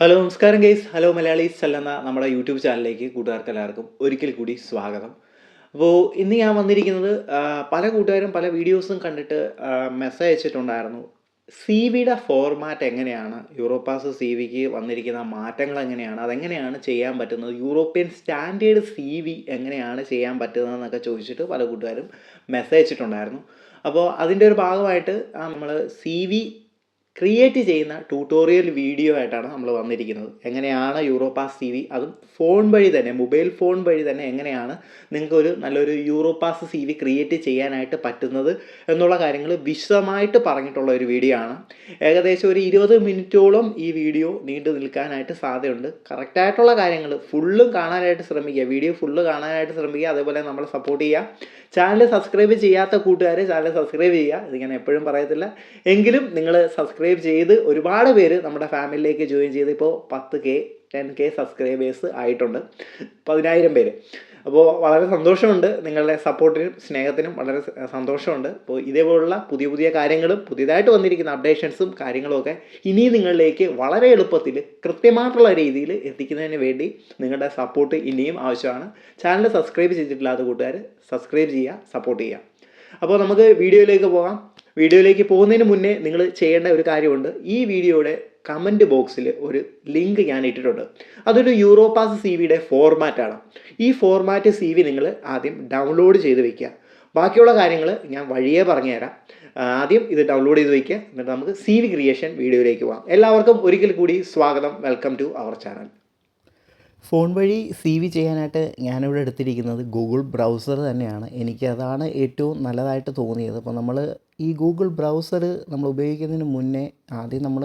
Hello നമസ്കാരം guys hello Malayalees എന്ന നമ്മുടെ യൂട്യൂബ് ചാനലിലേക്ക് കൂട്ടുകാർക്ക് എല്ലാവർക്കും ഒരിക്കൽ കൂടി സ്വാഗതം. അപ്പോൾ ഇന്ന് ഞാൻ വന്നിരിക്കുന്നത് പല കൂട്ടുകാരും പല വീഡിയോസും കണ്ടിട്ട് മെസ്സേജ് അയച്ചിട്ടുണ്ടായിരുന്നു. സി വിയുടെ ഫോർമാറ്റ് എങ്ങനെയാണ്? യൂറോപ്പാസ് സി വിക്ക് വന്നിരിക്കുന്ന മാറ്റങ്ങൾ എങ്ങനെയാണ്? അതെങ്ങനെയാണ് ചെയ്യാൻ പറ്റുന്നത്? യൂറോപ്യൻ സ്റ്റാൻഡേർഡ് സി വി എങ്ങനെയാണ് ചെയ്യാൻ പറ്റുന്നതെന്നൊക്കെ ചോദിച്ചിട്ട് പല കൂട്ടുകാരും മെസ്സേജ് അയച്ചിട്ടുണ്ടായിരുന്നു. അപ്പോൾ അതിന്റെ ഒരു ഭാഗമായിട്ട് നമ്മൾ സി വി ക്രിയേറ്റ് ചെയ്യുന്ന ട്യൂട്ടോറിയൽ വീഡിയോ ആയിട്ടാണ് നമ്മൾ വന്നിരിക്കുന്നത്. എങ്ങനെയാണ് യൂറോപാസ് ടി വി അതും ഫോൺ വഴി തന്നെ മൊബൈൽ ഫോൺ വഴി തന്നെ എങ്ങനെയാണ് നിങ്ങൾക്കൊരു നല്ലൊരു യൂറോപാസ് സി വി ക്രിയേറ്റ് ചെയ്യാനായിട്ട് പറ്റുന്നത് എന്നുള്ള കാര്യങ്ങൾ വിശദമായിട്ട് പറഞ്ഞിട്ടുള്ള ഒരു വീഡിയോ ആണ്. ഏകദേശം ഒരു ഇരുപത് മിനിറ്റോളം ഈ വീഡിയോ നീണ്ടു നിൽക്കാനായിട്ട് സാധ്യതയുണ്ട്. കറക്റ്റായിട്ടുള്ള കാര്യങ്ങൾ ഫുള്ളും കാണാനായിട്ട് ശ്രമിക്കുക. വീഡിയോ ഫുള്ള് കാണാനായിട്ട് ശ്രമിക്കുക. അതേപോലെ നമ്മളെ സപ്പോർട്ട് ചെയ്യുക. ചാനൽ സബ്സ്ക്രൈബ് ചെയ്യാത്ത കൂട്ടുകാരെ ചാനൽ സബ്സ്ക്രൈബ് ചെയ്യുക. ഇത് ഞാൻ എപ്പോഴും പറയത്തില്ല. എങ്കിലും നിങ്ങൾ സബ്സ്ക്രൈബ് ചെയ്ത് ഒരുപാട് പേര് നമ്മുടെ ഫാമിലിയിലേക്ക് ജോയിൻ ചെയ്ത് ഇപ്പോൾ പത്ത് കെ ടെൻ കെ സബ്സ്ക്രൈബേഴ്സ് ആയിട്ടുണ്ട്. പതിനായിരം പേര്. അപ്പോൾ വളരെ സന്തോഷമുണ്ട് നിങ്ങളുടെ സപ്പോർട്ടിനും സ്നേഹത്തിനും വളരെ സന്തോഷമുണ്ട്. അപ്പോൾ ഇതേപോലുള്ള പുതിയ പുതിയ കാര്യങ്ങളും പുതിയതായിട്ട് വന്നിരിക്കുന്ന അപ്ഡേഷൻസും കാര്യങ്ങളുമൊക്കെ ഇനി നിങ്ങളിലേക്ക് വളരെ എളുപ്പത്തിൽ കൃത്യമായിട്ടുള്ള രീതിയിൽ എത്തിക്കുന്നതിന് വേണ്ടി നിങ്ങളുടെ സപ്പോർട്ട് ഇനിയും ആവശ്യമാണ്. ചാനൽ സബ്സ്ക്രൈബ് ചെയ്തിട്ടില്ലാത്ത കൂട്ടുകാർ സബ്സ്ക്രൈബ് ചെയ്യുക സപ്പോർട്ട് ചെയ്യുക. അപ്പോൾ നമുക്ക് വീഡിയോയിലേക്ക് പോകാം. വീഡിയോയിലേക്ക് പോകുന്നതിന് മുന്നേ നിങ്ങൾ ചെയ്യേണ്ട ഒരു കാര്യമുണ്ട്. ഈ വീഡിയോയുടെ കമന്റ് ബോക്സിൽ ഒരു ലിങ്ക് ഞാൻ ഇട്ടിട്ടുണ്ട്. അതൊരു യൂറോപാസ് സി വിയുടെ ഫോർമാറ്റാണ് ഈ ഫോർമാറ്റ് സി വി നിങ്ങൾ ആദ്യം ഡൗൺലോഡ് ചെയ്ത് വെക്കുക. ബാക്കിയുള്ള കാര്യങ്ങൾ ഞാൻ വഴിയേ പറഞ്ഞുതരാം. ആദ്യം ഇത് ഡൗൺലോഡ് ചെയ്ത് വയ്ക്കുക എന്നിട്ട് നമുക്ക് സി വി ക്രിയേഷൻ വീഡിയോയിലേക്ക് പോകാം. എല്ലാവർക്കും ഒരിക്കൽ കൂടി സ്വാഗതം. Welcome to our channel phone വഴി സി വി ചെയ്യാനായിട്ട് ഞാനിവിടെ എടുത്തിരിക്കുന്നത് ഗൂഗിൾ ബ്രൗസർ തന്നെയാണ്. എനിക്കതാണ് ഏറ്റവും നല്ലതായിട്ട് തോന്നിയത്. അപ്പോൾ നമ്മൾ ഈ ഗൂഗിൾ ബ്രൗസർ നമ്മൾ ഉപയോഗിക്കുന്നതിന് മുന്നേ ആദ്യം നമ്മൾ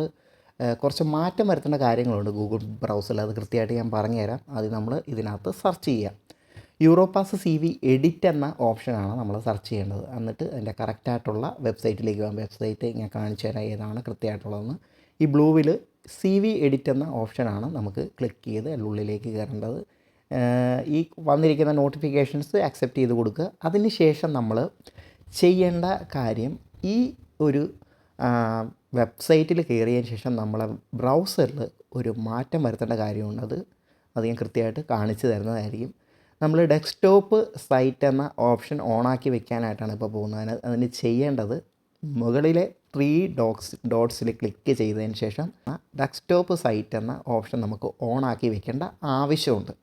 കുറച്ച് മാറ്റം വരുത്തേണ്ട കാര്യങ്ങളുണ്ട് ഗൂഗിൾ ബ്രൗസറിൽ. അത് കൃത്യമായിട്ട് ഞാൻ പറഞ്ഞുതരാം. ആദ്യം നമ്മൾ ഇതിനകത്ത് സെർച്ച് ചെയ്യാം യൂറോപാസ് സി വി എഡിറ്റ് എന്ന ഓപ്ഷനാണ് നമ്മൾ സെർച്ച് ചെയ്യേണ്ടത്. എന്നിട്ട് അതിന്റെ കറക്റ്റായിട്ടുള്ള വെബ്സൈറ്റിലേക്ക് പോകാം. വെബ്സൈറ്റ് ഞാൻ കാണിച്ചു തരാം ഏതാണ് കൃത്യമായിട്ടുള്ളതെന്ന്. ഈ ബ്ലൂവിൽ സി വി എഡിറ്റ് എന്ന ഓപ്ഷനാണ് നമുക്ക് ക്ലിക്ക് ചെയ്ത് അതിന്റെ ഉള്ളിലേക്ക് കയറേണ്ടത്. ഈ വന്നിരിക്കുന്ന നോട്ടിഫിക്കേഷൻസ് അക്സെപ്റ്റ് ചെയ്ത് കൊടുക്കുക. അതിന് ശേഷം നമ്മൾ ചെയ്യേണ്ട കാര്യം ഈ ഒരു വെബ്സൈറ്റിൽ കയറിയതിന് ശേഷം നമ്മളെ ബ്രൗസറിൽ ഒരു മാറ്റം വരുത്തേണ്ട കാര്യമുണ്ട്. അത് അത് ഞാൻ കൃത്യമായിട്ട് കാണിച്ചു തരുന്നതായിരിക്കും. നമ്മൾ ഡെസ്ക്ടോപ്പ് സൈറ്റ് എന്ന ഓപ്ഷൻ ഓണാക്കി വെക്കാനായിട്ടാണ് ഇപ്പോൾ പോകുന്നത്. അതിന് അതിന് ചെയ്യേണ്ടത് മുകളിലെ ത്രീ ഡോക്സ് ഡോട്ട്സിൽ ക്ലിക്ക് ചെയ്തതിന് ശേഷം ഡെസ്ക്ടോപ്പ് സൈറ്റ് എന്ന ഓപ്ഷൻ നമുക്ക് ഓണാക്കി വെക്കേണ്ട ആവശ്യമുണ്ട്.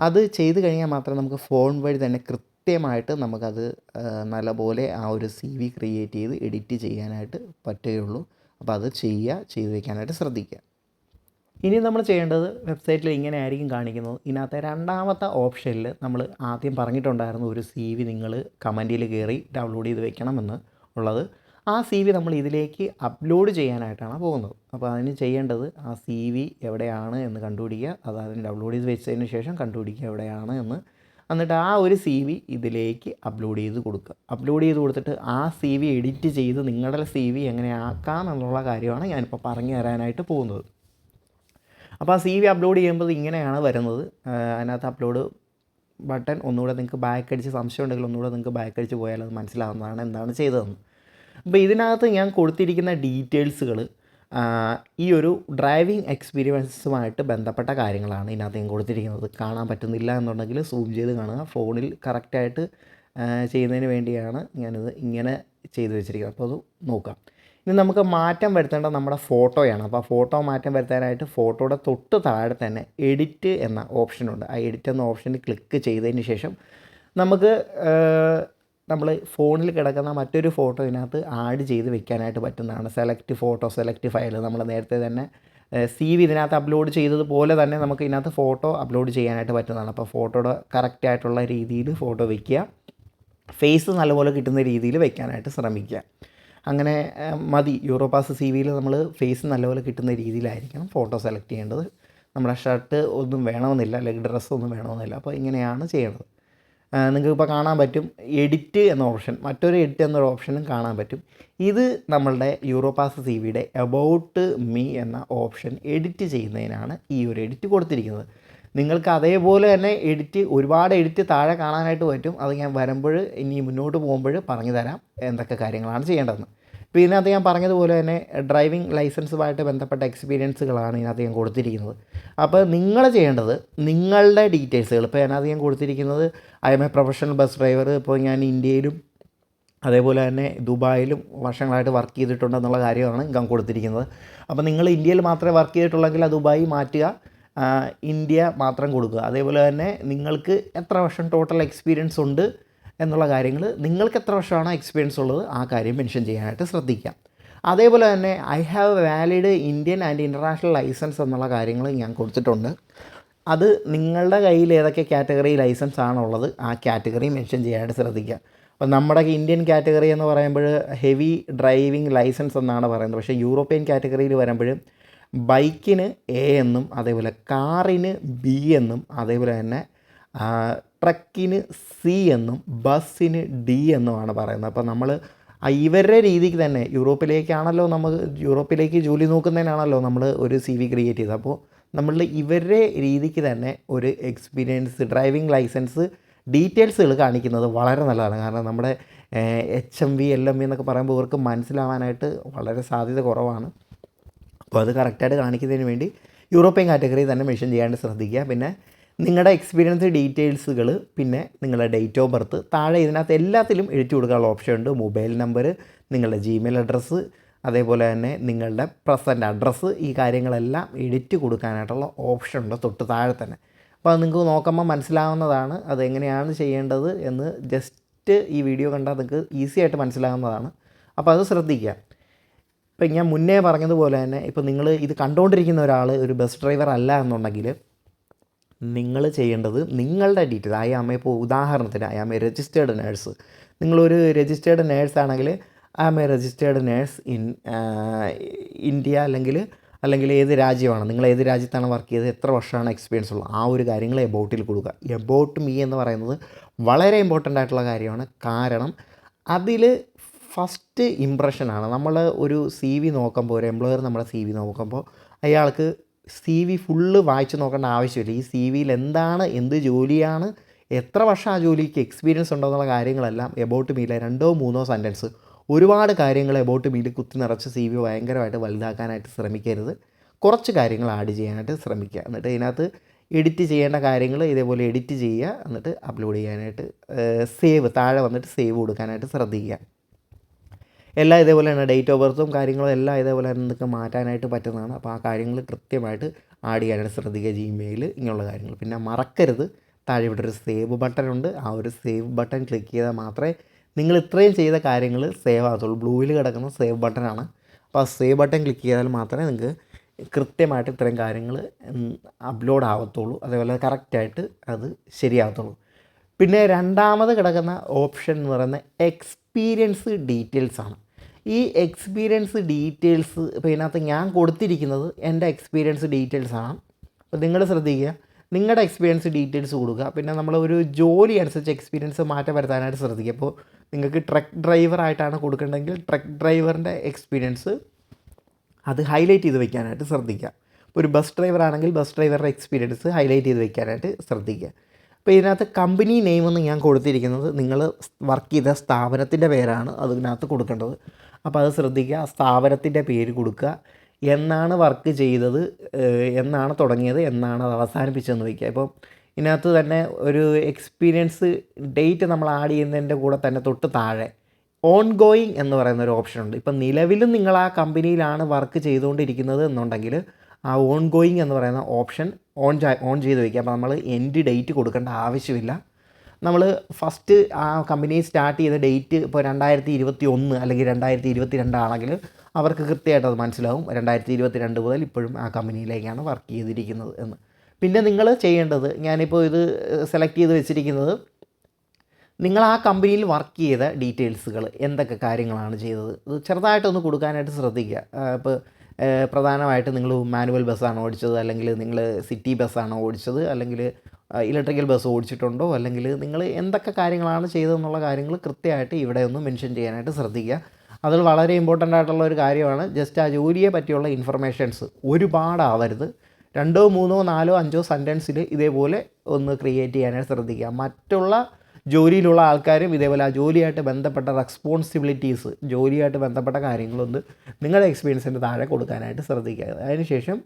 അത് ചെയ്ത് കഴിഞ്ഞാൽ മാത്രമേ നമുക്ക് ഫോൺ വഴി തന്നെ കൃത്യമായിട്ട് നമുക്കത് നല്ലപോലെ ആ ഒരു സി വി ക്രിയേറ്റ് ചെയ്ത് എഡിറ്റ് ചെയ്യാനായിട്ട് പറ്റുകയുള്ളൂ. അപ്പോൾ അത് ചെയ്യുക ചെയ്തു വയ്ക്കാനായിട്ട് ശ്രദ്ധിക്കുക. ഇനി നമ്മൾ ചെയ്യേണ്ടത് വെബ്സൈറ്റിൽ ഇങ്ങനെ ആയിരിക്കും കാണിക്കുന്നത്. ഇതിനകത്തെ രണ്ടാമത്തെ ഓപ്ഷനിൽ നമ്മൾ ആദ്യം പറഞ്ഞിട്ടുണ്ടായിരുന്നു ഒരു സി വി നിങ്ങൾ കമന്റിൽ കയറി ഡൗൺലോഡ് ചെയ്ത് വെക്കണമെന്ന് ഉള്ളത്. ആ സി വി നമ്മൾ ഇതിലേക്ക് അപ്ലോഡ് ചെയ്യാനായിട്ടാണ് പോകുന്നത്. അപ്പോൾ അതിന് ചെയ്യേണ്ടത് ആ സി വി എവിടെയാണ് എന്ന് കണ്ടുപിടിക്കുക. അത് അതിന് ഡൗൺലോഡ് ചെയ്ത് വെച്ചതിന് ശേഷം കണ്ടുപിടിക്കുക എവിടെയാണ് എന്ന് എന്നിട്ട് ആ ഒരു സി വി ഇതിലേക്ക് അപ്ലോഡ് ചെയ്ത് കൊടുക്കുക. അപ്ലോഡ് ചെയ്ത് കൊടുത്തിട്ട് ആ സി വി എഡിറ്റ് ചെയ്ത് നിങ്ങളുടെ സി വി എങ്ങനെ ആക്കാം എന്നുള്ള കാര്യമാണ് ഞാനിപ്പോൾ പറഞ്ഞു തരാനായിട്ട് പോകുന്നത്. അപ്പോൾ ആ സി വി അപ്ലോഡ് ചെയ്യുമ്പോൾ ഇങ്ങനെയാണ് വരുന്നത്. അതിനകത്ത് അപ്ലോഡ് ബട്ടൺ ഒന്നുകൂടെ നിങ്ങൾക്ക് ബാക്ക് അടിച്ച് സംശയം ഉണ്ടെങ്കിൽ ഒന്നുകൂടെ നിങ്ങൾക്ക് ബാക്ക് അടിച്ച് പോയാൽ അത് മനസ്സിലാവുന്നതാണ് എന്താണ് ചെയ്തതെന്ന്. അപ്പോൾ ഇതിനകത്ത് ഞാൻ കൊടുത്തിരിക്കുന്ന ഡീറ്റെയിൽസുകൾ ഈ ഒരു ഡ്രൈവിംഗ് എക്സ്പീരിയൻസുമായിട്ട് ബന്ധപ്പെട്ട കാര്യങ്ങളാണ് ഇതിനകത്ത് കൊടുത്തിരിക്കുന്നത്. കാണാൻ പറ്റുന്നില്ല എന്നുണ്ടെങ്കിൽ സൂം ചെയ്ത് കാണുക. ഫോണിൽ കറക്റ്റായിട്ട് ചെയ്യുന്നതിന് വേണ്ടിയാണ് ഞാനിത് ഇങ്ങനെ ചെയ്ത് വെച്ചിരിക്കുന്നത്. അപ്പോൾ അത് നോക്കാം. ഇനി നമുക്ക് മാറ്റം വരുത്തേണ്ട നമ്മുടെ ഫോട്ടോയാണ്. അപ്പോൾ ഫോട്ടോ മാറ്റം വരുത്താനായിട്ട് ഫോട്ടോയുടെ തൊട്ട് താഴെ തന്നെ എഡിറ്റ് എന്ന ഓപ്ഷനുണ്ട്. ആ എഡിറ്റ് എന്ന ഓപ്ഷനിൽ ക്ലിക്ക് ചെയ്തതിന് ശേഷം നമുക്ക് നമ്മൾ ഫോണിൽ കിടക്കുന്ന മറ്റൊരു ഫോട്ടോ ഇതിനകത്ത് ആഡ് ചെയ്ത് വെക്കാനായിട്ട് പറ്റുന്നതാണ്. സെലക്ട് ഫോട്ടോ സെലക്ട് ഫയൽ നമ്മൾ നേരത്തെ തന്നെ സി വി ഇതിനകത്ത് അപ്ലോഡ് ചെയ്തതുപോലെ തന്നെ നമുക്ക് ഇതിനകത്ത് ഫോട്ടോ അപ്ലോഡ് ചെയ്യാനായിട്ട് പറ്റുന്നതാണ്. അപ്പോൾ ഫോട്ടോയുടെ കറക്റ്റ് ആയിട്ടുള്ള രീതിയിൽ ഫോട്ടോ വെക്കുക. ഫേസ് നല്ലപോലെ കിട്ടുന്ന രീതിയിൽ വെക്കാനായിട്ട് ശ്രമിക്കുക. അങ്ങനെ മതി. യൂറോപാസ് സി വിയിൽ നമ്മൾ ഫേസ് നല്ലപോലെ കിട്ടുന്ന രീതിയിലായിരിക്കണം ഫോട്ടോ സെലക്ട് ചെയ്യേണ്ടത്. നമ്മുടെ ഷർട്ട് ഒന്നും വേണമെന്നില്ല അല്ലെങ്കിൽ ഡ്രസ്സൊന്നും വേണമെന്നില്ല. അപ്പോൾ ഇങ്ങനെയാണ് ചെയ്യേണ്ടത്. നിങ്ങൾക്ക് ഇപ്പോൾ കാണാൻ പറ്റും എഡിറ്റ് എന്ന ഓപ്ഷൻ മറ്റൊരു എഡിറ്റ് എന്നൊരു ഓപ്ഷനും കാണാൻ പറ്റും. ഇത് നമ്മളുടെ യൂറോപാസ് സി വിയുടെ എബൌട്ട് മീ എന്ന ഓപ്ഷൻ എഡിറ്റ് ചെയ്യുന്നതിനാണ് ഈ ഒരു എഡിറ്റ് കൊടുത്തിരിക്കുന്നത്. നിങ്ങൾക്ക് അതേപോലെ തന്നെ എഡിറ്റ് ഒരുപാട് എഡിറ്റ് താഴെ കാണാനായിട്ട് പറ്റും. അത് ഞാൻ വരുമ്പോൾ ഇനി മുന്നോട്ട് പോകുമ്പോൾ പറഞ്ഞു തരാം എന്തൊക്കെ കാര്യങ്ങളാണ് ചെയ്യേണ്ടതെന്ന്. ഇപ്പോൾ ഇതിനകത്ത് ഞാൻ പറഞ്ഞതുപോലെ തന്നെ ഡ്രൈവിംഗ് ലൈസൻസുമായിട്ട് ബന്ധപ്പെട്ട എക്സ്പീരിയൻസുകളാണ് ഇതിനകത്ത് ഞാൻ കൊടുത്തിരിക്കുന്നത്. അപ്പോൾ നിങ്ങൾ ചെയ്യേണ്ടത് നിങ്ങളുടെ ഡീറ്റെയിൽസുകൾ ഇപ്പോൾ ഞാനത് ഞാൻ കൊടുത്തിരിക്കുന്നത് I am a professional bus driver ഇപ്പോൾ ഞാൻ ഇന്ത്യയിലും അതേപോലെ തന്നെ ദുബായിലും വർഷങ്ങളായിട്ട് വർക്ക് ചെയ്തിട്ടുണ്ടെന്നുള്ള കാര്യമാണ് ഞാൻ കൊടുത്തിരിക്കുന്നത്. അപ്പോൾ നിങ്ങൾ ഇന്ത്യയിൽ മാത്രമേ വർക്ക് ചെയ്തിട്ടുള്ളെങ്കിൽ അത് ദുബായി മാറ്റുക. ഇന്ത്യ മാത്രം കൊടുക്കുക. അതേപോലെ തന്നെ നിങ്ങൾക്ക് എത്ര വർഷം ടോട്ടൽ എക്സ്പീരിയൻസ് ഉണ്ട്? എന്നുള്ള കാര്യങ്ങൾ നിങ്ങൾക്ക് എത്ര വർഷമാണ് എക്സ്പീരിയൻസ് ഉള്ളത് ആ കാര്യം മെൻഷൻ ചെയ്യാനായിട്ട് ശ്രദ്ധിക്കാം. അതേപോലെ തന്നെ I have valid Indian and international licence എന്നുള്ള കാര്യങ്ങൾ ഞാൻ കൊടുത്തിട്ടുണ്ട്. അത് നിങ്ങളുടെ കയ്യിൽ ഏതൊക്കെ കാറ്റഗറി ലൈസൻസ് ആണുള്ളത് ആ കാറ്റഗറി മെൻഷൻ ചെയ്യാനായിട്ട് ശ്രദ്ധിക്കുക അപ്പോൾ നമ്മുടെ ഇന്ത്യൻ കാറ്റഗറി എന്ന് പറയുമ്പോൾ ഹെവി ഡ്രൈവിംഗ് ലൈസൻസ് എന്നാണ് പറയുന്നത്. പക്ഷേ യൂറോപ്യൻ കാറ്റഗറിയിൽ വരുമ്പോൾ ബൈക്കിന് എ എന്നും അതേപോലെ കാറിന് ബി എന്നും അതേപോലെ തന്നെ ട്രക്കിന് സി എന്നും ബസ്സിന് ഡി എന്നുമാണ് പറയുന്നത്. അപ്പോൾ നമ്മൾ ഇവരുടെ രീതിക്ക് തന്നെ യൂറോപ്പിലേക്കാണല്ലോ നമ്മൾ യൂറോപ്പിലേക്ക് ജോലി നോക്കുന്നതിനാണല്ലോ നമ്മൾ ഒരു സി വി ക്രിയേറ്റ് ചെയ്തത്. അപ്പോൾ നമ്മളുടെ ഇവരുടെ രീതിക്ക് തന്നെ ഒരു എക്സ്പീരിയൻസ് ഡ്രൈവിംഗ് ലൈസൻസ് ഡീറ്റെയിൽസുകൾ കാണിക്കുന്നത് വളരെ നല്ലതാണ്. കാരണം നമ്മുടെ H M V L M V എന്നൊക്കെ പറയുമ്പോൾ ഇവർക്ക് മനസ്സിലാവാനായിട്ട് വളരെ സാധ്യത കുറവാണ്. അപ്പോൾ അത് കറക്റ്റായിട്ട് കാണിക്കുന്നതിന് വേണ്ടി യൂറോപ്യൻ കാറ്റഗറി തന്നെ മെഷൻ ചെയ്യാണ്ട് ശ്രദ്ധിക്കുക. പിന്നെ നിങ്ങളുടെ എക്സ്പീരിയൻസ് ഡീറ്റെയിൽസുകൾ പിന്നെ നിങ്ങളുടെ ഡേറ്റ് ഓഫ് ബർത്ത് താഴെ ഇതിനകത്ത് എല്ലാത്തിലും എഴുതി കൊടുക്കാനുള്ള ഓപ്ഷൻ ഉണ്ട്. മൊബൈൽ നമ്പർ നിങ്ങളുടെ ജിമെയിൽ അഡ്രസ്സ് അതേപോലെ തന്നെ നിങ്ങളുടെ പ്രസന്റ് അഡ്രസ്സ് ഈ കാര്യങ്ങളെല്ലാം എഡിറ്റ് കൊടുക്കാനായിട്ടുള്ള ഓപ്ഷൻ ഉണ്ട് തൊട്ട് താഴെ തന്നെ. അപ്പോൾ അത് നിങ്ങൾക്ക് നോക്കുമ്പോൾ മനസ്സിലാവുന്നതാണ് അതെങ്ങനെയാണ് ചെയ്യേണ്ടത് എന്ന് ജസ്റ്റ് ഈ വീഡിയോ കണ്ടാൽ നിങ്ങൾക്ക് ഈസി ആയിട്ട് മനസ്സിലാവുന്നതാണ്. അപ്പോൾ അത് ശ്രദ്ധിക്കുക. ഇപ്പം ഞാൻ മുന്നേ പറഞ്ഞതുപോലെ തന്നെ ഇപ്പോൾ നിങ്ങൾ ഇത് കണ്ടുകൊണ്ടിരിക്കുന്ന ഒരാൾ ഒരു ബസ് ഡ്രൈവർ അല്ല എന്നുണ്ടെങ്കിൽ നിങ്ങൾ ചെയ്യേണ്ടത് നിങ്ങളുടെ ഡീറ്റെയിൽ ഐ അമ്മ ഇപ്പോൾ ഉദാഹരണത്തിന് I am a registered nurse നിങ്ങളൊരു രജിസ്റ്റേർഡ് നേഴ്സ് ആണെങ്കിൽ am a registered nurse in India അല്ലെങ്കിൽ അല്ലെങ്കിൽ ഏത് രാജ്യമാണ് നിങ്ങൾ ഏത് രാജ്യത്താണ് വർക്ക് ചെയ്തത് എത്ര വർഷമാണ് എക്സ്പീരിയൻസ് ഉള്ളത് ആ ഒരു കാര്യങ്ങൾ എബൌട്ടിൽ കൊടുക്കുക. എബൌട്ട് മീ എന്ന് പറയുന്നത് വളരെ ഇമ്പോർട്ടന്റ് ആയിട്ടുള്ള കാര്യമാണ്. കാരണം അതിൽ ഫസ്റ്റ് ഇമ്പ്രഷനാണ് നമ്മൾ ഒരു സി വി നോക്കുമ്പോൾ ഒരു എംപ്ലോയർ നമ്മുടെ സി വി നോക്കുമ്പോൾ അയാൾക്ക് സി വി ഫുള്ള് വായിച്ച് നോക്കേണ്ട ആവശ്യമില്ല. ഈ സി വിയിൽ എന്താണ് എന്ത് ജോലിയാണ് എത്ര വർഷം ആ ജോലിക്ക് എക്സ്പീരിയൻസ് ഉണ്ടെന്നുള്ള കാര്യങ്ങളെല്ലാം എബൌട്ട് മീലെ രണ്ടോ മൂന്നോ സെന്റൻസ് ഒരുപാട് കാര്യങ്ങൾ എബൌട്ട് മീൽ കുത്തി നിറച്ച് സി വി ഭയങ്കരമായിട്ട് വലുതാക്കാനായിട്ട് ശ്രമിക്കരുത്. കുറച്ച് കാര്യങ്ങൾ ആഡ് ചെയ്യാനായിട്ട് ശ്രമിക്കുക. എന്നിട്ട് ഇതിനകത്ത് എഡിറ്റ് ചെയ്യേണ്ട കാര്യങ്ങൾ ഇതേപോലെ എഡിറ്റ് ചെയ്യുക. എന്നിട്ട് അപ്ലോഡ് ചെയ്യാനായിട്ട് സേവ് താഴെ വന്നിട്ട് സേവ് കൊടുക്കാനായിട്ട് ശ്രദ്ധിക്കുക. എല്ലാം ഇതേപോലെ തന്നെ ഡേറ്റ് ഓഫ് ബർത്തും കാര്യങ്ങളും എല്ലാം ഇതേപോലെ തന്നെ നിങ്ങൾക്ക് മാറ്റാനായിട്ട് പറ്റുന്നതാണ്. അപ്പോൾ ആ കാര്യങ്ങൾ കൃത്യമായിട്ട് ആഡ് ചെയ്യാനായിട്ട് ശ്രദ്ധിക്കുക ജിമെയിൽ ഇങ്ങനെയുള്ള കാര്യങ്ങൾ. പിന്നെ മറക്കരുത്. താഴെ ഇവിടെ ഒരു സേവ് ബട്ടൺ ഉണ്ട്. ആ ഒരു സേവ് ബട്ടൺ ക്ലിക്ക് ചെയ്താൽ മാത്രമേ നിങ്ങൾ ഇത്രയും ചെയ്ത കാര്യങ്ങൾ സേവ് ആകത്തുള്ളൂ. ബ്ലൂവിൽ കിടക്കുന്ന സേവ് ബട്ടണാണ് അപ്പോൾ ആ സേവ് ബട്ടൺ ക്ലിക്ക് ചെയ്താൽ മാത്രമേ നിങ്ങൾക്ക് കൃത്യമായിട്ട് ഇത്രയും കാര്യങ്ങൾ അപ്ലോഡ് ആവത്തുള്ളൂ. അതേപോലെ കറക്റ്റായിട്ട് അത് ശരിയാവത്തുള്ളൂ. പിന്നെ രണ്ടാമത് കിടക്കുന്ന ഓപ്ഷൻ എന്ന് പറയുന്നത് എക്സ്പീരിയൻസ് ഡീറ്റെയിൽസ് ആണ്. ഈ എക്സ്പീരിയൻസ് ഡീറ്റെയിൽസ് ഇപ്പോൾ ഇതിനകത്ത് ഞാൻ കൊടുത്തിരിക്കുന്നത് എന്റെ എക്സ്പീരിയൻസ് ഡീറ്റെയിൽസ് ആണ്. അപ്പോൾ നിങ്ങൾ ശ്രദ്ധിക്കുക. നിങ്ങളുടെ എക്സ്പീരിയൻസ് ഡീറ്റെയിൽസ് കൊടുക്കുക. പിന്നെ നമ്മൾ ഒരു ജോലി അനുസരിച്ച് എക്സ്പീരിയൻസ് മാറ്റം വരുത്താനായിട്ട് ശ്രദ്ധിക്കുക. അപ്പോൾ നിങ്ങൾക്ക് ട്രക്ക് ഡ്രൈവർ ആയിട്ടാണ് കൊടുക്കേണ്ടതെങ്കിൽ ട്രക്ക് ഡ്രൈവറിന്റെ എക്സ്പീരിയൻസ് അത് ഹൈലൈറ്റ് ചെയ്ത് വെക്കാനായിട്ട് ശ്രദ്ധിക്കുക. ഒരു ബസ് ഡ്രൈവർ ആണെങ്കിൽ ബസ് ഡ്രൈവറുടെ എക്സ്പീരിയൻസ് ഹൈലൈറ്റ് ചെയ്ത് വെക്കാനായിട്ട് ശ്രദ്ധിക്കുക. അപ്പോൾ ഇതിനകത്ത് കമ്പനി നെയിം എന്ന് ഞാൻ കൊടുത്തിരിക്കുന്നത് നിങ്ങൾ വർക്ക് ചെയ്ത സ്ഥാപനത്തിന്റെ പേരാണ് അതിനകത്ത് കൊടുക്കേണ്ടത്. അപ്പോൾ അത് ശ്രദ്ധിക്കുക സ്ഥാപനത്തിന്റെ പേര് കൊടുക്കുക. എന്നാണ് വർക്ക് ചെയ്തത് എന്നാണ് തുടങ്ങിയത് എന്നാണ് അത് അവസാനിപ്പിച്ചതെന്ന് വയ്ക്കുക. ഇപ്പോൾ ഇതിനകത്ത് തന്നെ ഒരു എക്സ്പീരിയൻസ് ഡേറ്റ് നമ്മൾ ആഡ് ചെയ്യുന്നതിന്റെ കൂടെ തന്നെ തൊട്ട് താഴെ ഓൺ ഗോയിങ് എന്ന് പറയുന്ന ഒരു ഓപ്ഷൻ ഉണ്ട് ഇപ്പം നിലവിലും നിങ്ങൾ ആ കമ്പനിയിലാണ് വർക്ക് ചെയ്തുകൊണ്ടിരിക്കുന്നത് എന്നുണ്ടെങ്കിൽ ആ ഓൺ ഗോയിങ് എന്ന് പറയുന്ന ഓപ്ഷൻ ഓൺ ഓൺ ചെയ്ത് വയ്ക്കുക. അപ്പോൾ നമ്മൾ എൻഡ് ഡേറ്റ് കൊടുക്കേണ്ട ആവശ്യമില്ല. നമ്മൾ ഫസ്റ്റ് ആ കമ്പനി സ്റ്റാർട്ട് ചെയ്ത ഡേറ്റ് ഇപ്പോൾ രണ്ടായിരത്തി ഇരുപത്തി ഒന്ന് അല്ലെങ്കിൽ രണ്ടായിരത്തി ഇരുപത്തി രണ്ടാണെങ്കിൽ അവർക്ക് കൃത്യമായിട്ട് അത് മനസ്സിലാവും. രണ്ടായിരത്തി ഇരുപത്തി രണ്ട് മുതൽ ഇപ്പോഴും ആ കമ്പനിയിലേക്കാണ് വർക്ക് ചെയ്തിരിക്കുന്നത് എന്ന്. പിന്നെ നിങ്ങൾ ചെയ്യേണ്ടത് ഞാനിപ്പോൾ ഇത് സെലക്ട് ചെയ്ത് വെച്ചിരിക്കുന്നത് നിങ്ങൾ ആ കമ്പനിയിൽ വർക്ക് ചെയ്ത ഡീറ്റെയിൽസുകൾ എന്തൊക്കെ കാര്യങ്ങളാണ് ചെയ്തത്? ഇത് ചെറുതായിട്ടൊന്ന് കൊടുക്കാനായിട്ട് ശ്രദ്ധിക്കുക. ഇപ്പോൾ പ്രധാനമായിട്ട് നിങ്ങൾ മാനുവൽ ബസ്സാണോ ഓടിച്ചത് അല്ലെങ്കിൽ നിങ്ങൾ സിറ്റി ബസ്സാണോ ഓടിച്ചത് അല്ലെങ്കിൽ ഇലക്ട്രിക്കൽ ബസ് ഓടിച്ചിട്ടുണ്ടോ? അല്ലെങ്കിൽ നിങ്ങൾ എന്തൊക്കെ കാര്യങ്ങളാണ് ചെയ്തതെന്നുള്ള കാര്യങ്ങൾ കൃത്യമായിട്ട് ഇവിടെ ഒന്ന് മെൻഷൻ ചെയ്യാനായിട്ട് ശ്രദ്ധിക്കുക. അതിൽ വളരെ ഇമ്പോർട്ടന്റ് ആയിട്ടുള്ള ഒരു കാര്യമാണ്. ജസ്റ്റ് ആ ജോലിയെ പറ്റിയുള്ള ഇൻഫർമേഷൻസ് ഒരുപാടാവരുത് രണ്ടോ മൂന്നോ നാലോ അഞ്ചോ സെന്റൻസിൽ ഇതേപോലെ ഒന്ന് ക്രിയേറ്റ് ചെയ്യാനായിട്ട് ശ്രദ്ധിക്കുക. മറ്റുള്ള ജോലിയിലുള്ള ആൾക്കാരും ഇതേപോലെ ആ ജോലിയായിട്ട് ബന്ധപ്പെട്ട റെസ്പോൺസിബിലിറ്റീസ് ജോലിയായിട്ട് ബന്ധപ്പെട്ട കാര്യങ്ങളൊന്ന് നിങ്ങളുടെ എക്സ്പീരിയൻസിന്റെ താഴെ കൊടുക്കാനായിട്ട് ശ്രദ്ധിക്കുക. അതിനുശേഷം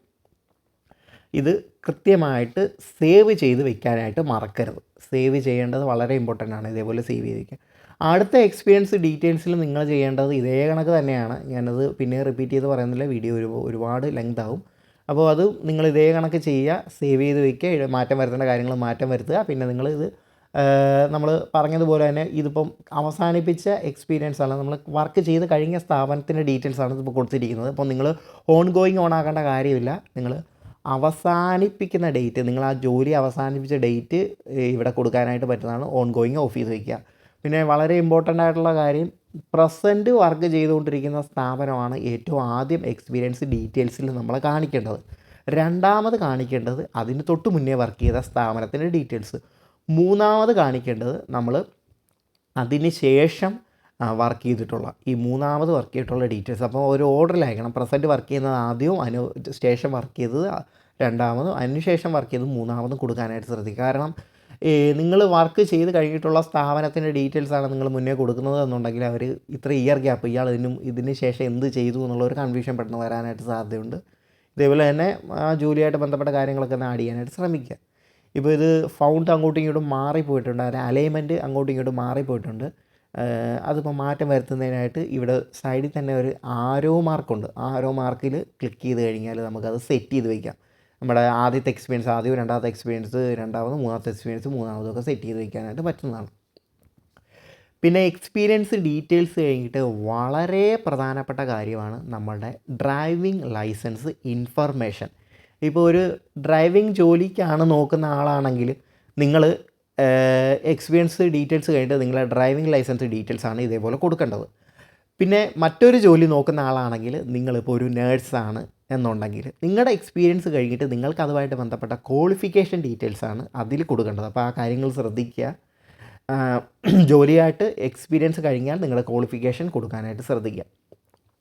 ഇത് കൃത്യമായിട്ട് സേവ് ചെയ്ത് വെക്കാനായിട്ട് മറക്കരുത്. സേവ് ചെയ്യേണ്ടത് വളരെ ഇമ്പോർട്ടന്റ് ആണ് ഇതേപോലെ സേവ് ചെയ്ത് വയ്ക്കുക അടുത്ത എക്സ്പീരിയൻസ് ഡീറ്റെയിൽസിൽ നിങ്ങൾ ചെയ്യേണ്ടത് ഇതേ കണക്ക് തന്നെയാണ്. ഞാനത് പിന്നെ റിപ്പീറ്റ് ചെയ്ത് പറയുന്നില്ല. വീഡിയോ ഒരു ഒരുപാട് ലെങ്ത് ആവും. അപ്പോൾ അത് നിങ്ങൾ ഇതേ കണക്ക് ചെയ്യുക സേവ് ചെയ്ത് വയ്ക്കുക മാറ്റം വരുത്തേണ്ട കാര്യങ്ങൾ മാറ്റം വരുത്തുക. പിന്നെ നിങ്ങൾ ഇത് നമ്മൾ പറഞ്ഞതുപോലെ തന്നെ ഇതിപ്പം അവസാനിപ്പിച്ച എക്സ്പീരിയൻസ് ആണ്. നമ്മൾ വർക്ക് ചെയ്ത് കഴിഞ്ഞ സ്ഥാപനത്തിന്റെ ഡീറ്റെയിൽസ് ആണ് ഇതിപ്പോൾ കൊടുത്തിരിക്കുന്നത്. അപ്പോൾ നിങ്ങൾ ഓൺ ഗോയിങ് ഓൺ ആക്കേണ്ട കാര്യമില്ല. നിങ്ങൾ അവസാനിപ്പിക്കുന്ന ഡേറ്റ് നിങ്ങൾ ആ ജോലി അവസാനിപ്പിച്ച ഡേറ്റ് ഇവിടെ കൊടുക്കാനായിട്ട് പറ്റുന്നതാണ് ഓൺ ഗോയിങ് ഓഫീസ് വയ്ക്കുക പിന്നെ വളരെ ഇമ്പോർട്ടന്റ് ആയിട്ടുള്ള കാര്യം പ്രസന്റ് വർക്ക് ചെയ്തുകൊണ്ടിരിക്കുന്ന സ്ഥാപനമാണ് ഏറ്റവും ആദ്യം എക്സ്പീരിയൻസ് ഡീറ്റെയിൽസിൽ നമ്മൾ കാണിക്കേണ്ടത്. രണ്ടാമത് കാണിക്കേണ്ടത് അതിന് തൊട്ട് മുന്നേ വർക്ക് ചെയ്ത സ്ഥാപനത്തിന്റെ ഡീറ്റെയിൽസ് മൂന്നാമത് കാണിക്കേണ്ടത് നമ്മൾ അതിന് ശേഷം വർക്ക് ചെയ്തിട്ടുള്ള ഈ മൂന്നാമത് വർക്ക് ചെയ്തിട്ടുള്ള ഡീറ്റെയിൽസ് അപ്പോൾ ഒരു ഓർഡറിലായിരിക്കണം പ്രസന്റ് വർക്ക് ചെയ്യുന്നത് ആദ്യവും അനു ശേഷം വർക്ക് ചെയ്തത് രണ്ടാമതും അതിനുശേഷം വർക്ക് ചെയ്തത് മൂന്നാമതും കൊടുക്കാനായിട്ട് ശ്രദ്ധിക്കുക. കാരണം നിങ്ങൾ വർക്ക് ചെയ്ത് കഴിഞ്ഞിട്ടുള്ള സ്ഥാപനത്തിന്റെ ഡീറ്റെയിൽസ് ആണ് നിങ്ങൾ മുന്നേ കൊടുക്കുന്നത് എന്നുണ്ടെങ്കിൽ അവർ ഇത്ര ഇയർ ഗ്യാപ്പ് ഇയാൾ ഇതിനും ഇതിന് ശേഷം എന്ത് ചെയ്തു എന്നുള്ള ഒരു കൺഫ്യൂഷൻ പെട്ടെന്ന് വരാനായിട്ട് സാധ്യതയുണ്ട്. ഇതേപോലെ തന്നെ ആ ജോലിയായിട്ട് ബന്ധപ്പെട്ട കാര്യങ്ങളൊക്കെ ഒന്ന് ആഡ് ചെയ്യാനായിട്ട് ശ്രമിക്കുക. ഇപ്പോൾ ഇത് ഫൗണ്ട് അങ്ങോട്ടും ഇങ്ങോട്ടും മാറിപ്പോയിട്ടുണ്ട്. അതിന്റെ അലൈൻമെന്റ് അങ്ങോട്ടും ഇങ്ങോട്ടും മാറിപ്പോയിട്ടുണ്ട്. അതിപ്പോൾ മാറ്റം വരുത്തുന്നതിനായിട്ട് ഇവിടെ സൈഡിൽ തന്നെ ഒരു ആരോ മാർക്കുണ്ട് ആരോ മാർക്കിൽ ക്ലിക്ക് ചെയ്ത് കഴിഞ്ഞാൽ നമുക്കത് സെറ്റ് ചെയ്ത് വയ്ക്കാം നമ്മുടെ ആദ്യത്തെ എക്സ്പീരിയൻസ് ആദ്യവും രണ്ടാമത്തെ എക്സ്പീരിയൻസ് രണ്ടാമത് മൂന്നാമത്തെ എക്സ്പീരിയൻസ് മൂന്നാമതും ഒക്കെ സെറ്റ് ചെയ്ത് വയ്ക്കാനായിട്ട് പറ്റുന്നതാണ്. പിന്നെ എക്സ്പീരിയൻസ് ഡീറ്റെയിൽസ് കഴിഞ്ഞിട്ട് വളരെ പ്രധാനപ്പെട്ട കാര്യമാണ് നമ്മളുടെ ഡ്രൈവിംഗ് ലൈസൻസ് ഇൻഫർമേഷൻ ഇപ്പോൾ ഒരു ഡ്രൈവിംഗ് ജോലിക്കാണ് നോക്കുന്ന ആളാണെങ്കിൽ നിങ്ങൾ എക്സ്പീരിയൻസ് ഡീറ്റെയിൽസ് കഴിഞ്ഞിട്ട് നിങ്ങളുടെ ഡ്രൈവിംഗ് ലൈസൻസ് ഡീറ്റെയിൽസ് ആണ് ഇതേപോലെ കൊടുക്കേണ്ടത്. പിന്നെ മറ്റൊരു ജോലി നോക്കുന്ന ആളാണെങ്കിൽ നിങ്ങളിപ്പോൾ ഒരു നേഴ്സാണ് എന്നുണ്ടെങ്കിൽ നിങ്ങളുടെ എക്സ്പീരിയൻസ് കഴിഞ്ഞിട്ട് നിങ്ങൾക്ക് അതുമായിട്ട് ബന്ധപ്പെട്ട ക്വാളിഫിക്കേഷൻ ഡീറ്റെയിൽസ് ആണ് അതിൽ കൊടുക്കേണ്ടത്. അപ്പോൾ ആ കാര്യങ്ങൾ ശ്രദ്ധിക്കുക. ജോലിയായിട്ട് എക്സ്പീരിയൻസ് കഴിഞ്ഞാൽ നിങ്ങളുടെ ക്വാളിഫിക്കേഷൻ കൊടുക്കാനായിട്ട് ശ്രദ്ധിക്കുക.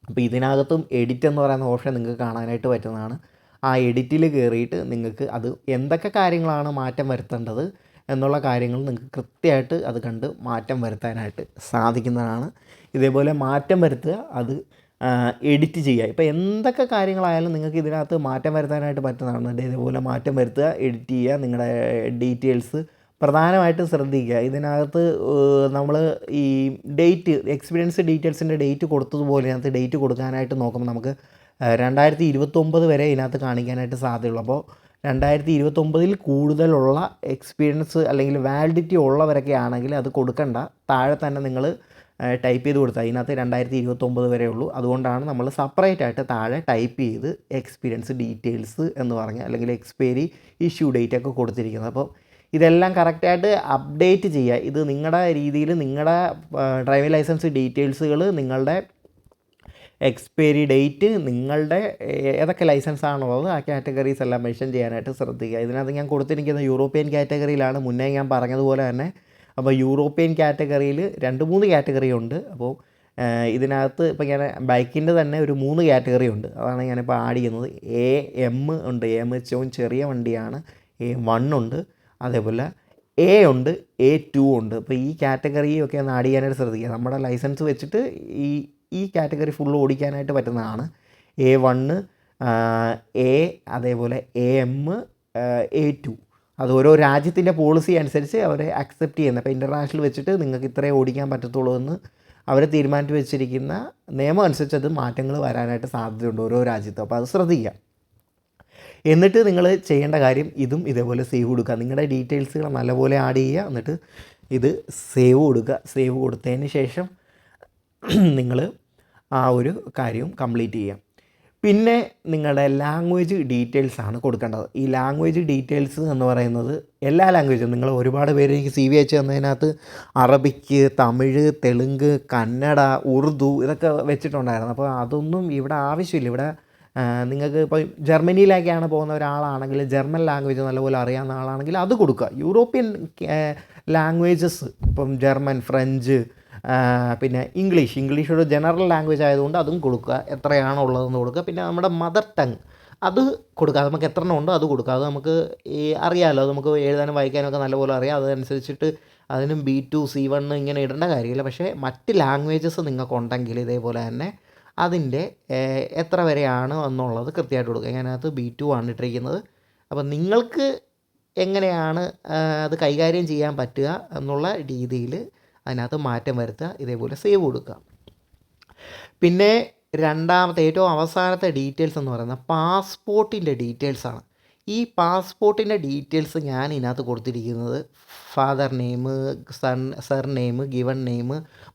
അപ്പോൾ ഇതിനകത്തും എഡിറ്റ് എന്ന് പറയുന്ന ഓപ്ഷൻ നിങ്ങൾക്ക് കാണാനായിട്ട് പറ്റുന്നതാണ്. ആ എഡിറ്റിൽ കയറിയിട്ട് നിങ്ങൾക്ക് അത് എന്തൊക്കെ കാര്യങ്ങളാണ് മാറ്റം വരുത്തേണ്ടത് എന്നുള്ള കാര്യങ്ങൾ നിങ്ങൾക്ക് കൃത്യമായിട്ട് അത് കണ്ട് മാറ്റം വരുത്താനായിട്ട് സാധിക്കുന്നതാണ്. ഇതേപോലെ മാറ്റം വരുത്തുക അത് എഡിറ്റ് ചെയ്യുക. ഇപ്പോൾ എന്തൊക്കെ കാര്യങ്ങളായാലും നിങ്ങൾക്ക് ഇതിനകത്ത് മാറ്റം വരുത്താനായിട്ട് പറ്റുന്നതാണ്. ഇതേപോലെ മാറ്റം വരുത്തുക എഡിറ്റ് ചെയ്യുക നിങ്ങളുടെ ഡീറ്റെയിൽസ് പ്രധാനമായിട്ടും ശ്രദ്ധിക്കുക. ഇതിനകത്ത് നമ്മൾ ഈ ഡേറ്റ് എക്സ്പീരിയൻസ് ഡീറ്റെയിൽസിന്റെ ഡേറ്റ് കൊടുത്തതുപോലെ ഇതിനകത്ത് ഡേറ്റ് കൊടുക്കാനായിട്ട് നോക്കുമ്പോൾ നമുക്ക് രണ്ടായിരത്തി ഇരുപത്തൊമ്പത് വരെ ഇതിനകത്ത് കാണിക്കാനായിട്ട് സാധ്യതയുള്ളൂ. അപ്പോൾ രണ്ടായിരത്തി ഇരുപത്തൊമ്പതിൽ കൂടുതലുള്ള എക്സ്പീരിയൻസ് അല്ലെങ്കിൽ വാലിഡിറ്റി ഉള്ളവരൊക്കെ ആണെങ്കിൽ അത് കൊടുക്കണ്ട. താഴെ തന്നെ നിങ്ങൾ ടൈപ്പ് ചെയ്ത് കൊടുത്താൽ അതിനകത്ത് രണ്ടായിരത്തി ഇരുപത്തൊമ്പത് വരെ ഉള്ളൂ. അതുകൊണ്ടാണ് നമ്മൾ സെപ്പറേറ്റ് ആയിട്ട് താഴെ ടൈപ്പ് ചെയ്ത് എക്സ്പീരിയൻസ് ഡീറ്റെയിൽസ് എന്ന് പറഞ്ഞ് അല്ലെങ്കിൽ എക്സ്പയറി ഇഷ്യൂ ഡേറ്റ് ഒക്കെ കൊടുത്തിരിക്കുന്നത്. അപ്പോൾ ഇതെല്ലാം കറക്റ്റായിട്ട് അപ്ഡേറ്റ് ചെയ്യുക. ഇത് നിങ്ങളുടെ രീതിയിൽ നിങ്ങളുടെ ഡ്രൈവിംഗ് ലൈസൻസ് ഡീറ്റെയിൽസുകൾ നിങ്ങളുടെ എക്സ്പയറി ഡേറ്റ് നിങ്ങളുടെ ഏതൊക്കെ ലൈസൻസ് ആണോ ആണുള്ളത് ആ കാറ്റഗറീസ് എല്ലാം മെൻഷൻ ചെയ്യാനായിട്ട് ശ്രദ്ധിക്കുക. ഇതിനകത്ത് ഞാൻ കൊടുത്തിരിക്കുന്ന യൂറോപ്യൻ കാറ്റഗറിയിലാണ് മുന്നേ ഞാൻ പറഞ്ഞതുപോലെ തന്നെ. അപ്പോൾ യൂറോപ്യൻ കാറ്റഗറിയിൽ രണ്ട് മൂന്ന് കാറ്റഗറി ഉണ്ട്. അപ്പോൾ ഇതിനകത്ത് ഇപ്പോൾ ഞാൻ ബൈക്കിന്റെ തന്നെ ഒരു മൂന്ന് കാറ്റഗറി ഉണ്ട്. അതാണ് ഞാനിപ്പോൾ ആഡ് ചെയ്യുന്നത്. എ എം ഉണ്ട്. എം ഏറ്റവും ചെറിയ വണ്ടിയാണ്. എ വൺ ഉണ്ട്. അതേപോലെ എ ഉണ്ട്. എ ടു ഉണ്ട്. അപ്പോൾ ഈ കാറ്റഗറിയൊക്കെ ഒന്ന് ആഡ് ചെയ്യാനായിട്ട് ശ്രദ്ധിക്കുക. നമ്മുടെ ലൈസൻസ് വെച്ചിട്ട് ഈ ഈ കാറ്റഗറി ഫുൾ ഓടിക്കാനായിട്ട് പറ്റുന്നതാണ്. എ വണ്ണ് എ അതേപോലെ എ എം എ ടു അത് ഓരോ രാജ്യത്തിന്റെ പോളിസി അനുസരിച്ച് അവരെ അക്സെപ്റ്റ് ചെയ്യുന്ന അപ്പോൾ ഇന്റർനാഷണൽ വെച്ചിട്ട് നിങ്ങൾക്ക് ഇത്രേ ഓടിക്കാൻ പറ്റത്തുള്ളൂ എന്ന് അവർ തീരുമാനിച്ചു വെച്ചിരിക്കുന്ന നിയമം അനുസരിച്ച് അത് മാറ്റങ്ങൾ വരാനായിട്ട് സാധ്യതയുണ്ട് ഓരോ രാജ്യത്തും. അപ്പോൾ അത് ശ്രദ്ധിക്കുക. എന്നിട്ട് നിങ്ങൾ ചെയ്യേണ്ട കാര്യം ഇതും ഇതേപോലെ സേവ് കൊടുക്കുക. നിങ്ങളുടെ ഡീറ്റെയിൽസുകൾ നല്ലപോലെ ആഡ് ചെയ്യുക. എന്നിട്ട് ഇത് സേവ് കൊടുക്കുക. സേവ് കൊടുത്തതിന് ശേഷം നിങ്ങൾ ആ ഒരു കാര്യവും കംപ്ലീറ്റ് ചെയ്യാം. പിന്നെ നിങ്ങളുടെ ലാംഗ്വേജ് ഡീറ്റെയിൽസ് ആണ് കൊടുക്കേണ്ടത്. ഈ ലാംഗ്വേജ് ഡീറ്റെയിൽസ് എന്ന് പറയുന്നത് എല്ലാ ലാംഗ്വേജും നിങ്ങൾ ഒരുപാട് പേര് എനിക്ക് സി വി അയച്ച് തന്നതിനകത്ത് അറബിക്ക് തമിഴ് തെലുങ്ക് കന്നഡ ഉറുദു ഇതൊക്കെ വെച്ചിട്ടുണ്ടായിരുന്നു. അപ്പോൾ അതൊന്നും ഇവിടെ ആവശ്യമില്ല. ഇവിടെ നിങ്ങൾക്ക് ഇപ്പോൾ ജർമ്മനിയിലേക്കാണ് പോകുന്ന ഒരാളാണെങ്കിൽ ജർമ്മൻ ലാംഗ്വേജ് നല്ലപോലെ അറിയാവുന്ന ആളാണെങ്കിൽ അത് കൊടുക്കുക. യൂറോപ്യൻ ലാംഗ്വേജസ് ഇപ്പം ജർമ്മൻ ഫ്രഞ്ച് പിന്നെ ഇംഗ്ലീഷ്. ഇംഗ്ലീഷ് ഒരു ജനറൽ ലാംഗ്വേജ് ആയതുകൊണ്ട് അതും കൊടുക്കുക. എത്രയാണോ ഉള്ളതെന്ന് കൊടുക്കുക. പിന്നെ നമ്മുടെ മദർ ടങ് അത് കൊടുക്കുക. അത് നമുക്ക് എത്ര എണ്ണം ഉണ്ടോ അത് കൊടുക്കുക. അത് നമുക്ക് ഈ അറിയാമല്ലോ അത് നമുക്ക് എഴുതാനും വായിക്കാനും ഒക്കെ നല്ലപോലെ അറിയാം. അതനുസരിച്ചിട്ട് അതിനും ബി ടു സി വൺ ഇങ്ങനെ ഇടേണ്ട കാര്യമില്ല. പക്ഷേ മറ്റ് ലാംഗ്വേജസ് നിങ്ങൾക്കുണ്ടെങ്കിൽ ഇതേപോലെ തന്നെ അതിന്റെ എത്ര വരെയാണ് എന്നുള്ളത് കൃത്യമായിട്ട് കൊടുക്കുക. ഞാനകത്ത് ബി ടു ആണ് ഇട്ടിരിക്കുന്നത്. അപ്പം നിങ്ങൾക്ക് എങ്ങനെയാണ് അത് കൈകാര്യം ചെയ്യാൻ പറ്റുക എന്നുള്ള രീതിയിൽ അതിനകത്ത് മാറ്റം വരുത്തുക ഇതേപോലെ സേവ് കൊടുക്കുക. പിന്നെ രണ്ടാമത്തെ ഏറ്റവും അവസാനത്തെ ഡീറ്റെയിൽസ് എന്ന് പറയുന്നത് പാസ്പോർട്ടിന്റെ ഡീറ്റെയിൽസാണ് ഈ പാസ്പോർട്ടിന്റെ ഡീറ്റെയിൽസ് ഞാൻ ഇതിനകത്ത് കൊടുത്തിരിക്കുന്നത് father name surname given name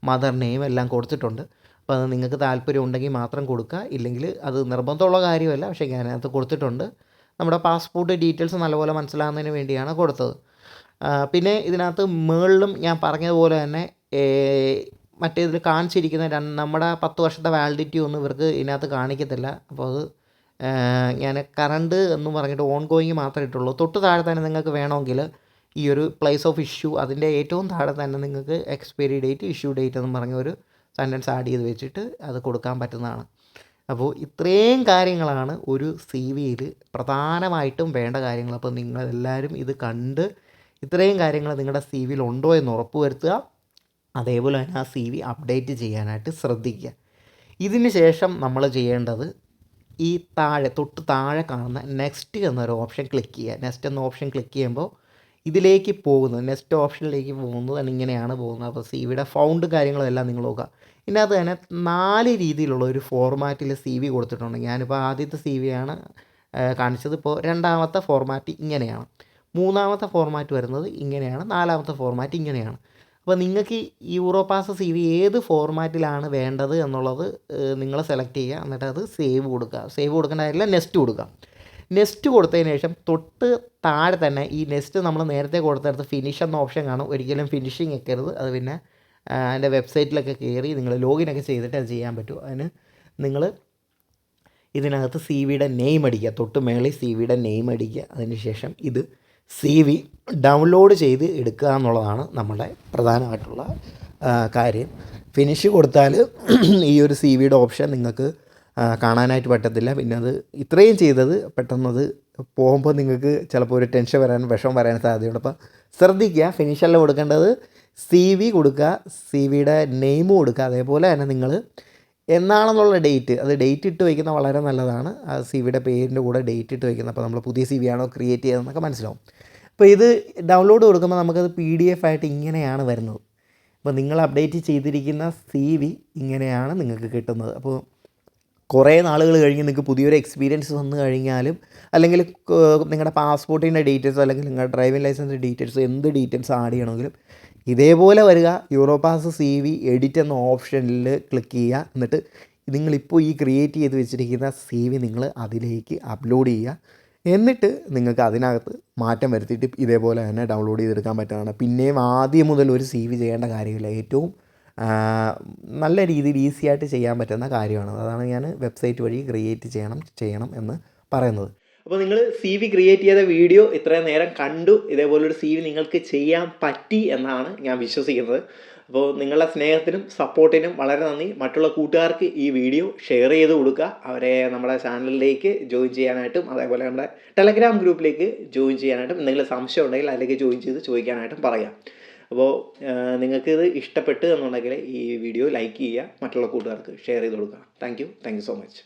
mother name എല്ലാം കൊടുത്തിട്ടുണ്ട്. അപ്പോൾ അത് നിങ്ങൾക്ക് താല്പര്യം ഉണ്ടെങ്കിൽ മാത്രം കൊടുക്കുക. ഇല്ലെങ്കിൽ അത് നിർബന്ധമുള്ള കാര്യമല്ല പക്ഷേ ഞാൻ അതിനകത്ത് കൊടുത്തിട്ടുണ്ട്. നമ്മുടെ പാസ്പോർട്ട് ഡീറ്റെയിൽസ് നല്ലപോലെ മനസ്സിലാകുന്നതിന് വേണ്ടിയാണ് കൊടുത്തത്. പിന്നെ ഇതിനകത്ത് മുകളിലും ഞാൻ പറഞ്ഞതുപോലെ തന്നെ മറ്റേതിൽ കാണിച്ചിരിക്കുന്ന രണ്ട് നമ്മുടെ പത്ത് വർഷത്തെ വാലിഡിറ്റി ഒന്നും ഇവർക്ക് ഇതിനകത്ത് കാണിക്കത്തില്ല. അപ്പോൾ അത് ഞാൻ കറണ്ട് എന്ന് പറഞ്ഞിട്ട് ഓൺ ഗോയിങ് മാത്രമേ ഇട്ടുള്ളൂ. തൊട്ട് താഴെ തന്നെ നിങ്ങൾക്ക് വേണമെങ്കിൽ ഈ ഒരു പ്ലേസ് ഓഫ് ഇഷ്യൂ അതിന്റെ ഏറ്റവും താഴെ തന്നെ നിങ്ങൾക്ക് എക്സ്പയറി ഡേറ്റ് ഇഷ്യൂ ഡേറ്റ് എന്ന് പറഞ്ഞ ഒരു സെന്റൻസ് ആഡ് ചെയ്ത് വെച്ചിട്ട് അത് കൊടുക്കാൻ പറ്റുന്നതാണ്. അപ്പോൾ ഇത്രയും കാര്യങ്ങളാണ് ഒരു സി വിയിൽ പ്രധാനമായിട്ടും വേണ്ട കാര്യങ്ങൾ. അപ്പോൾ നിങ്ങളെല്ലാവരും ഇത് കണ്ട് ഇത്രയും കാര്യങ്ങൾ നിങ്ങളുടെ സി വിയിൽ ഉണ്ടോ എന്ന് ഉറപ്പുവരുത്തുക അതേപോലെ തന്നെ ആ സി വി അപ്ഡേറ്റ് ചെയ്യാനായിട്ട് ശ്രദ്ധിക്കുക. ഇതിന് ശേഷം നമ്മൾ ചെയ്യേണ്ടത് ഈ താഴെ തൊട്ട് താഴെ കാണുന്ന നെക്സ്റ്റ് എന്നൊരു ഓപ്ഷൻ ക്ലിക്ക് ചെയ്യുക. നെക്സ്റ്റ് എന്ന ഓപ്ഷൻ ക്ലിക്ക് ചെയ്യുമ്പോൾ ഇതിലേക്ക് പോകുന്നത് നെക്സ്റ്റ് ഓപ്ഷനിലേക്ക് പോകുന്നത് ഇങ്ങനെയാണ് പോകുന്നത്. അപ്പോൾ സി വിയുടെ ഫൗണ്ട് കാര്യങ്ങളും എല്ലാം നിങ്ങൾ നോക്കുക. ഇതിനകത്ത് തന്നെ നാല് രീതിയിലുള്ള ഒരു ഫോർമാറ്റിൽ സി വി കൊടുത്തിട്ടുണ്ട്. ഞാനിപ്പോൾ ആദ്യത്തെ സി ആണ് കാണിച്ചത്. ഇപ്പോൾ രണ്ടാമത്തെ ഫോർമാറ്റ് ഇങ്ങനെയാണ്. മൂന്നാമത്തെ ഫോർമാറ്റ് വരുന്നത് ഇങ്ങനെയാണ് നാലാമത്തെ ഫോർമാറ്റ് ഇങ്ങനെയാണ്. അപ്പോൾ നിങ്ങൾക്ക് ഈ യൂറോപാസ് സി വി ഏത് ഫോർമാറ്റിലാണ് വേണ്ടത് എന്നുള്ളത് നിങ്ങൾ സെലക്ട് ചെയ്യുക. എന്നിട്ട് അത് സേവ് കൊടുക്കുക. സേവ് കൊടുക്കേണ്ട കാര്യമില്ല നെക്സ്റ്റ് കൊടുക്കുക. നെക്സ്റ്റ് കൊടുത്തതിന് ശേഷം തൊട്ട് താഴെ തന്നെ ഈ നെക്സ്റ്റ് നമ്മൾ നേരത്തെ കൊടുത്തെടുത്ത് ഫിനിഷ് എന്ന ഓപ്ഷൻ കാണും. ഒരിക്കലും ഫിനിഷിങ് വെക്കരുത്. അത് പിന്നെ അതിന്റെ വെബ്സൈറ്റിലൊക്കെ കയറി നിങ്ങൾ ലോഗിനൊക്കെ ചെയ്തിട്ട് അത് ചെയ്യാൻ പറ്റും. അതിന് നിങ്ങൾ ഇതിനകത്ത് സി വിയുടെ നെയിം തൊട്ട് മേളിൽ സി വിയുടെ നെയിം അതിന് ശേഷം ഇത് സി വി ഡൗൺലോഡ് ചെയ്ത് എടുക്കുക എന്നുള്ളതാണ് നമ്മുടെ പ്രധാനമായിട്ടുള്ള കാര്യം. ഫിനിഷ് കൊടുത്താൽ ഈ ഒരു സി വിയുടെ ഓപ്ഷൻ നിങ്ങൾക്ക് കാണാനായിട്ട് പറ്റത്തില്ല. പിന്നെ അത് ഇത്രയും ചെയ്തത് പെട്ടെന്നത് പോകുമ്പോൾ നിങ്ങൾക്ക് ചിലപ്പോൾ ഒരു ടെൻഷൻ വരാൻ വിഷം വരാൻ സാധ്യതയുണ്ട്. അപ്പോൾ ശ്രദ്ധിക്കുക ഫിനിഷല്ല കൊടുക്കേണ്ടത്. സി വി കൊടുക്കുക സി വിയുടെ നെയിം കൊടുക്കുക. അതേപോലെ തന്നെ നിങ്ങൾ എന്നാണെന്നുള്ള ഡേറ്റ്. അത് ഡേറ്റ് ഇട്ട് വയ്ക്കുന്നത് വളരെ നല്ലതാണ്. ആ സി വിയുടെ പേരിന്റെ കൂടെ ഡേറ്റ് ഇട്ട് വയ്ക്കുന്നത് അപ്പോൾ നമ്മൾ പുതിയ സി വി ആണോ ക്രിയേറ്റ് ചെയ്തതെന്നൊക്കെ മനസ്സിലാവും. അപ്പോൾ ഇത് ഡൗൺലോഡ് കൊടുക്കുമ്പോൾ നമുക്കത് പി ഡി എഫ് ആയിട്ട് ഇങ്ങനെയാണ് വരുന്നത്. അപ്പോൾ നിങ്ങൾ അപ്ഡേറ്റ് ചെയ്തിരിക്കുന്ന സി വി ഇങ്ങനെയാണ് നിങ്ങൾക്ക് കിട്ടുന്നത്. അപ്പോൾ കുറേ നാളുകൾ കഴിഞ്ഞ് നിങ്ങൾക്ക് പുതിയൊരു എക്സ്പീരിയൻസ് വന്നു കഴിഞ്ഞാലും അല്ലെങ്കിൽ നിങ്ങളുടെ പാസ്പോർട്ടിന്റെ ഡീറ്റെയിൽസ് അല്ലെങ്കിൽ നിങ്ങളുടെ ഡ്രൈവിംഗ് ലൈസൻസിന്റെ ഡീറ്റെയിൽസ് എന്ത് ഡീറ്റെയിൽസ് ആഡ് ചെയ്യണമെങ്കിലും ഇതേപോലെ വരിക യൂറോപാസ് സി വി എഡിറ്റ് എന്ന ഓപ്ഷനിൽ ക്ലിക്ക് ചെയ്യുക. എന്നിട്ട് നിങ്ങളിപ്പോൾ ഈ ക്രിയേറ്റ് ചെയ്ത് വെച്ചിരിക്കുന്ന സി വി നിങ്ങൾ അതിലേക്ക് അപ്ലോഡ് ചെയ്യുക. എന്നിട്ട് നിങ്ങൾക്ക് അതിനകത്ത് മാറ്റം വരുത്തിയിട്ട് ഇതേപോലെ തന്നെ ഡൗൺലോഡ് ചെയ്തെടുക്കാൻ പറ്റുന്നതാണ്. പിന്നെയും ആദ്യം മുതൽ ഒരു സി വി ചെയ്യേണ്ട കാര്യമില്ല. ഏറ്റവും നല്ല രീതിയിൽ ഈസി ആയിട്ട് ചെയ്യാൻ പറ്റുന്ന കാര്യമാണ്. അതാണ് ഞാൻ വെബ്സൈറ്റ് വഴി ക്രിയേറ്റ് ചെയ്യണം ചെയ്യണം എന്ന് പറയുന്നത്. അപ്പോൾ നിങ്ങൾ സി വി ക്രിയേറ്റ് ചെയ്ത വീഡിയോ ഇത്രയും നേരം കണ്ടു. ഇതേപോലൊരു സി വി നിങ്ങൾക്ക് ചെയ്യാൻ പറ്റി എന്നാണ് ഞാൻ വിശ്വസിക്കുന്നത്. അപ്പോൾ നിങ്ങളുടെ സ്നേഹത്തിനും സപ്പോർട്ടിനും വളരെ നന്ദി. മറ്റുള്ള കൂട്ടുകാർക്ക് ഈ വീഡിയോ ഷെയർ ചെയ്ത് കൊടുക്കുക. അവരെ നമ്മുടെ ചാനലിലേക്ക് ജോയിൻ ചെയ്യാനായിട്ടും അതേപോലെ നമ്മുടെ ടെലഗ്രാം ഗ്രൂപ്പിലേക്ക് ജോയിൻ ചെയ്യാനായിട്ടും എന്തെങ്കിലും സംശയം ഉണ്ടെങ്കിൽ അതിലേക്ക് ജോയിൻ ചെയ്ത് ചോദിക്കാനായിട്ടും പറയാം. അപ്പോൾ നിങ്ങൾക്ക് ഇത് ഇഷ്ടപ്പെട്ടു എന്നുണ്ടെങ്കിൽ ഈ വീഡിയോ ലൈക്ക് ചെയ്യുക. മറ്റുള്ള കൂട്ടുകാർക്ക് ഷെയർ ചെയ്ത് കൊടുക്കുക. Thank you thank you so much